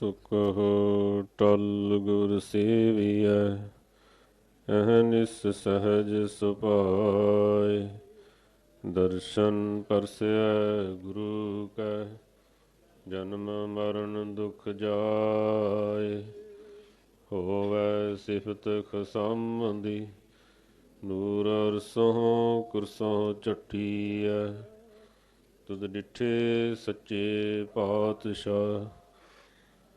ਸੁਖ ਟਲ ਗੁਰ ਸੇਵੀਐ ਅਹਨਿਸ ਸਹਜ ਸੁਭਾਇ ਦਰਸ਼ਨ ਪਰਸੈ ਗੁਰੂ ਕੈ, ਜਨਮ ਮਰਨ ਦੁਖ ਜਾਏ। ਹੋਵੇ ਸਿਫਤ ਖਸਮਦੀ ਨੂਰ ਅਰਸੋਂ ਕੁਰਸੋਂ ਚੱਟੀਐ ਤੁਧ ਡਿਠੇ ਸੱਚੇ ਪਾਤਸ਼ਾਹ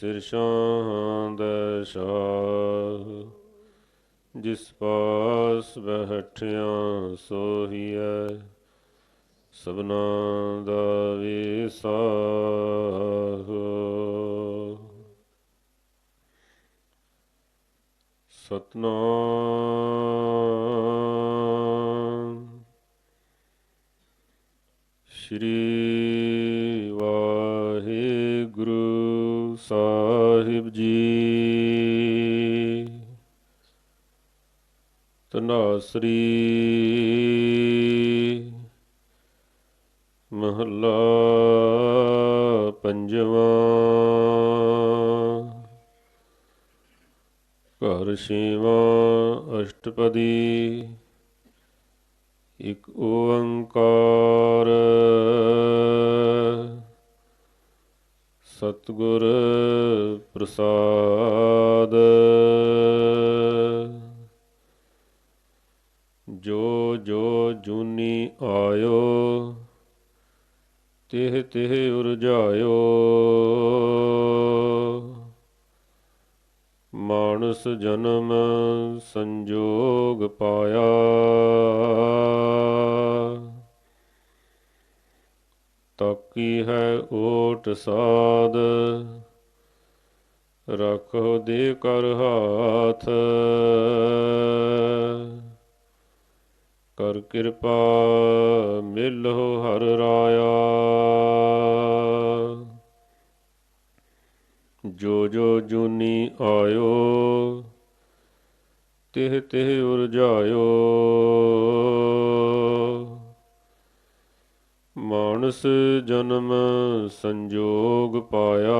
ਸਿਰ ਸ਼ਾਹਾਂ ਸ਼ਾਹ ਜਿਸ ਪਾਸ ਬੈਠਿਆ ਸੋਹੀਐ ਸਭਨਾ ਦਾ ਵਿਸਾਹ। ਸਤਨਾਮ। ਸ਼੍ਰੀ ਸਾਹਿਬ ਜੀ। ਤਨਾਸਰੀ ਮਹੱਲਾ ਪੰਜਵਾਂ। ਘਰ ਛੇਵਾਂ ਅਸ਼ਟਪਦੀ। ਇਕ ਓੰਕਾਰ। ਸਤਿਗੁਰ ਪ੍ਰਸਾਦ। ਜੋ ਜੋ ਜੂਨੀ ਆਇਓ ਤਿਹ ਤਿਹ ਉਰਜਾਇਓ। ਮਾਨਸ ਜਨਮ ਸੰਜੋਗ ਪਾਇਆ। ਤਾਕੀ ਹੈ ਓਟ ਸਾਧ। ਰੱਖੋ ਦੇ ਕਰ ਹਾਥ। ਕਰ ਕਿਰਪਾ ਮਿਲੋ ਹਰ ਰਾਇਆ। ਜੋ ਜੋ ਜੂਨੀ ਆਇਓ, ਤਿਹ ਤਿਹ ਉਰਜਾਇਓ ਮਾਨਸ ਜਨਮ ਸੰਜੋਗ ਪਾਇਆ।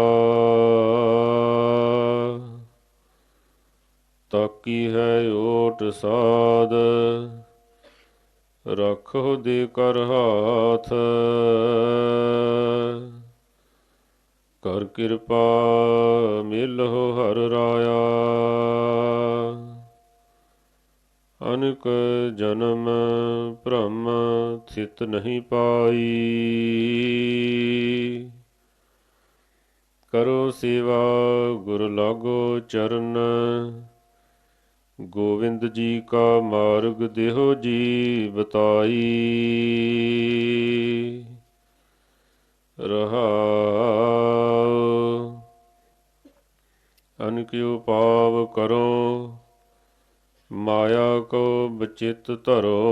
ਤਾਕੀ ਹੈ ਓਟ ਸਾਧ ਰੱਖੋ ਦੇ ਕਰ ਹਾਥ। ਕਰ ਕਿਰਪਾ ਮਿਲੋ ਹਰ ਰਾਇਆ। ਅਨਕ ਜਨਮ ਭ੍ਰਮ ਥਿਤ ਨਹੀਂ ਪਾਈ। ਕਰੋ ਸੇਵਾ ਗੁਰ ਲਾਗੋ ਚਰਨ, ਗੋਵਿੰਦ ਜੀ ਕਾ ਮਾਰਗ ਦੇਹੋ ਜੀ ਬਤਾਈ। ਰਹਾਉ ਅਨਕਿਉ ਪਾਵ ਕਰੋ ਮਾਇਆ ਕੋ ਬਚਿਤ ਧਰੋ।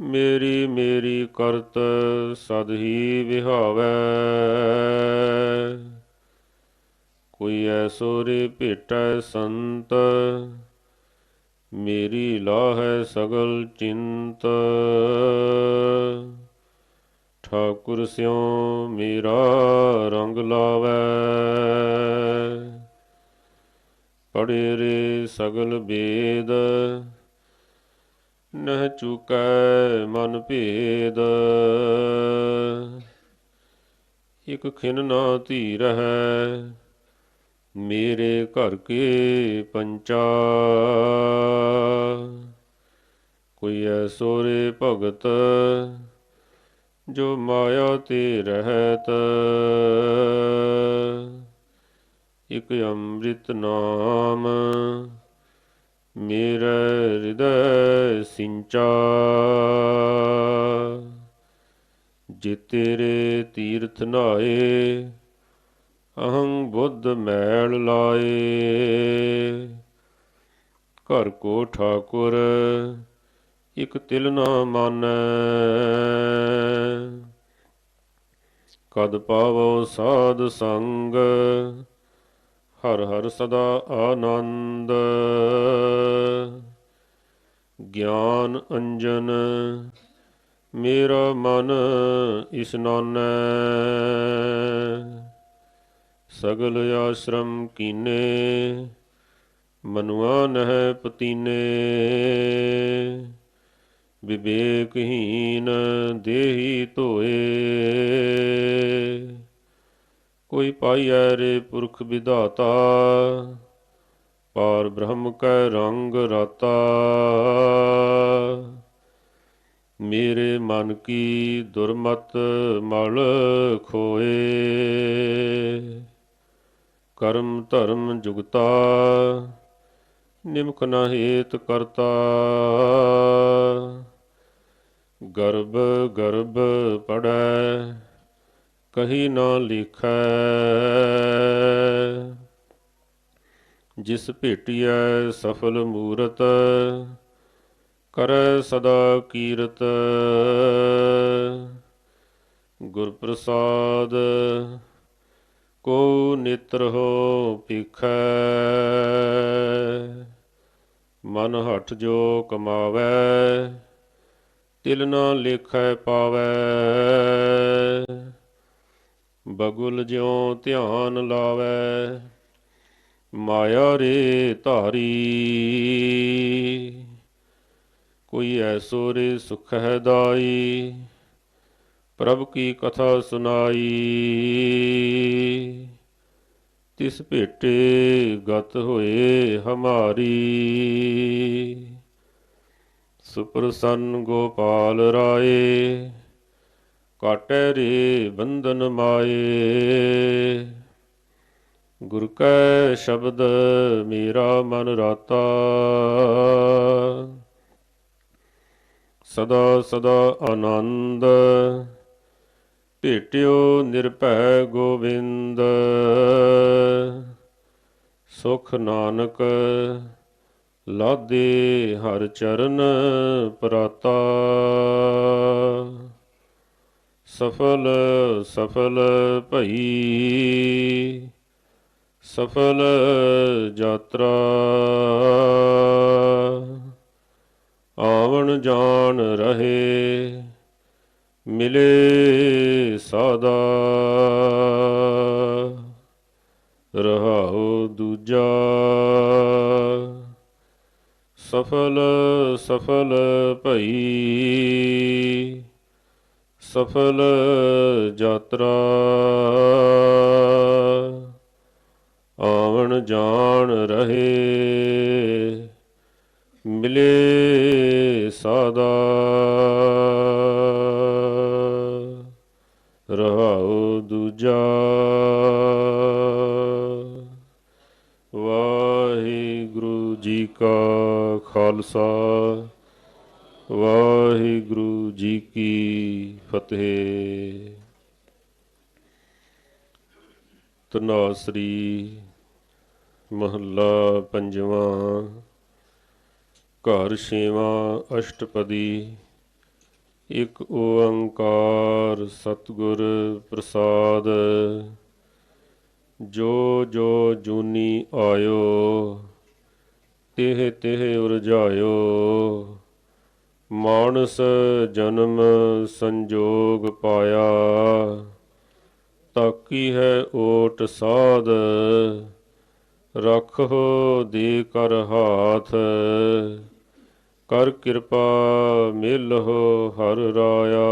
ਮੇਰੀ ਮੇਰੀ ਕਰਤ ਸਦ ਹੀ ਵਿਹਾਵੈ। ਕੋਈ ਐਸੋ ਰੇ ਭੇਟੈ ਸੰਤ, ਮੇਰੀ ਲਾਹੈ ਸਗਲ ਚਿੰਤ। ਠਾਕੁਰ ਸਿਉ ਮੇਰਾ ਰੰਗ ਲਾਵੈ। ਪੜੇ ਰੇ ਸਗਲ ਬੇਦ, ਨਹ ਚੁਕੈ ਮਨ ਭੇਦ। ਇਕ ਖਿਨ ਨਾ ਧੀ ਰਹੈ ਮੇਰੇ ਘਰ ਕੇ ਪੰਚਾ। ਕੋਈ ਐਸੋ ਰੇ ਭਗਤ, ਜੋ ਮਾਇਆ ਤੇ ਰਹਿਤ। ਇਕ ਅੰਮ੍ਰਿਤ ਨਾਮ, ਮੇਰਾ ਹਿਰਦੈ ਸਿੰਚਾ। ਜੇ ਤੇਰੇ ਤੀਰਥ ਨਾਏ ਅਹੰ ਬੁੱਧ ਮੈਲ ਲਾਏ। ਘਰ ਕੋ ਠਾਕੁਰ, ਇਕ ਤਿਲ ਨਾ ਮਾਨੈ। ਕਦ ਪਾਵੋ ਸਾਧ ਸੰਗ ਹਰ ਹਰ ਸਦਾ ਆਨੰਦ। ਗਿਆਨ ਅੰਜਨ, ਮੇਰਾ ਮਨ ਇਸਨਾਨੈ ਸਗਲ ਆਸ਼ਰਮ ਕੀਨੇ, ਮਨੁਆ ਨਹਿ ਪਤੀਨੇ। ਵਿਵੇਕਹੀਨ ਦੇਹੀ ਧੋਏ। ਕੋਈ ਪਾਈਐ ਰੇ ਪੁਰਖ ਵਿਧਾਤਾ, ਪਾਰ ਬ੍ਰਹਮ ਕੈ ਰੰਗ ਰਤਾ। ਮੇਰੇ ਮਨ ਕੀ ਦੁਰਮਤ ਮਲ ਖੋਏ। ਕਰਮ ਧਰਮ ਜੁਗਤਾ, ਨਿਮਕ ਨ ਹੇਤ ਕਰਤਾ। ਗਰਭ ਗਰਭ ਪੜੈ ਕਹੀ ਨਾ ਲਿਖੈ। ਜਿਸ ਭੇਟੀਐ ਸਫਲ ਮੂਰਤ, ਕਰੈ ਸਦਾ ਕੀਰਤ। ਗੁਰ ਪ੍ਰਸਾਦ ਕੋ ਨਿਤਰ ਹੋ ਭਿਖੈ। ਮਨ ਹਠ ਜੋ ਕਮਾਵੈ, ਤਿਲ ਨਾ ਲੇਖੈ ਪਾਵੈ। ਬਗੁਲ ਜਿਉ ਧਿਆਨ ਲਾਵੈ, ਮਾਇਆ ਰੇ ਧਾਰੀ। ਕੋਈ ਐਸੋ ਰੇ ਸੁਖ ਹੈ ਦਾਈ, ਪ੍ਰਭ ਕੀ ਕਥਾ ਸੁਨਾਈ। ਤਿਸ ਭੇਟੇ ਗਤ ਹੋਏ ਹਮਾਰੀ। ਸੁਪਰਸੰਨ ਗੋਪਾਲ ਰਾਏ ਕਾਟੈ ਰੇ ਬੰਧਨ ਮਾਏ। ਗੁਰ ਕੈ ਸ਼ਬਦ ਮੇਰਾ ਮਨ ਰਾਤਾ। ਸਦਾ ਸਦਾ ਆਨੰਦ ਭੇਟਿਓ ਨਿਰਭੈ ਗੋਬਿੰਦ ਸੁਖ ਨਾਨਕ ਲਾਦੇ ਹਰ ਚਰਨ ਪਰਾਤਾ। ਸਫਲ ਸਫਲ ਭਈ, ਸਫਲ ਯਾਤਰਾ। ਆਵਣ ਜਾਣ ਰਹੇ, ਮਿਲੇ ਸਦਾ। ਰਹਾਉ ਦੂਜਾ। ਸਫਲ ਸਫਲ ਭਈ ਸਫਲ ਯਾਤਰਾ। ਆਵਣ ਜਾਣ ਰਹੇ ਮਿਲੇ ਸਦਾ। ਰਹਾਉ ਦੂਜਾ। ਵਾਹਿਗੁਰੂ ਜੀ ਕਾ ਖਾਲਸਾ। ਵਾਹਿਗੁਰੂ ਜੀ ਕੀ ਫਤਿਹ। ਤਨਾਸਰੀ ਮਹੱਲਾ ਪੰਜਵਾਂ। ਘਰ ਛੇਵਾਂ ਅਸ਼ਟਪਦੀ। ਇਕ ਓੰਕਾਰ ਸਤਿਗੁਰ ਪ੍ਰਸਾਦ। ਜੋ ਜੋ ਜੂਨੀ ਆਇਓ, ਤਿਹ ਤਿਹ ਉਰਜਾਇਓ। ਮਾਨਸ ਜਨਮ ਸੰਜੋਗ ਪਾਇਆ, ਤਾਕੀ ਹੈ ਓਟ ਸਾਧ ਰੱਖੋ ਦੇ ਕਰ ਹਾਥ। ਕਰ ਕਿਰਪਾ ਮਿਲਹੁ ਹਰ ਰਾਇਆ।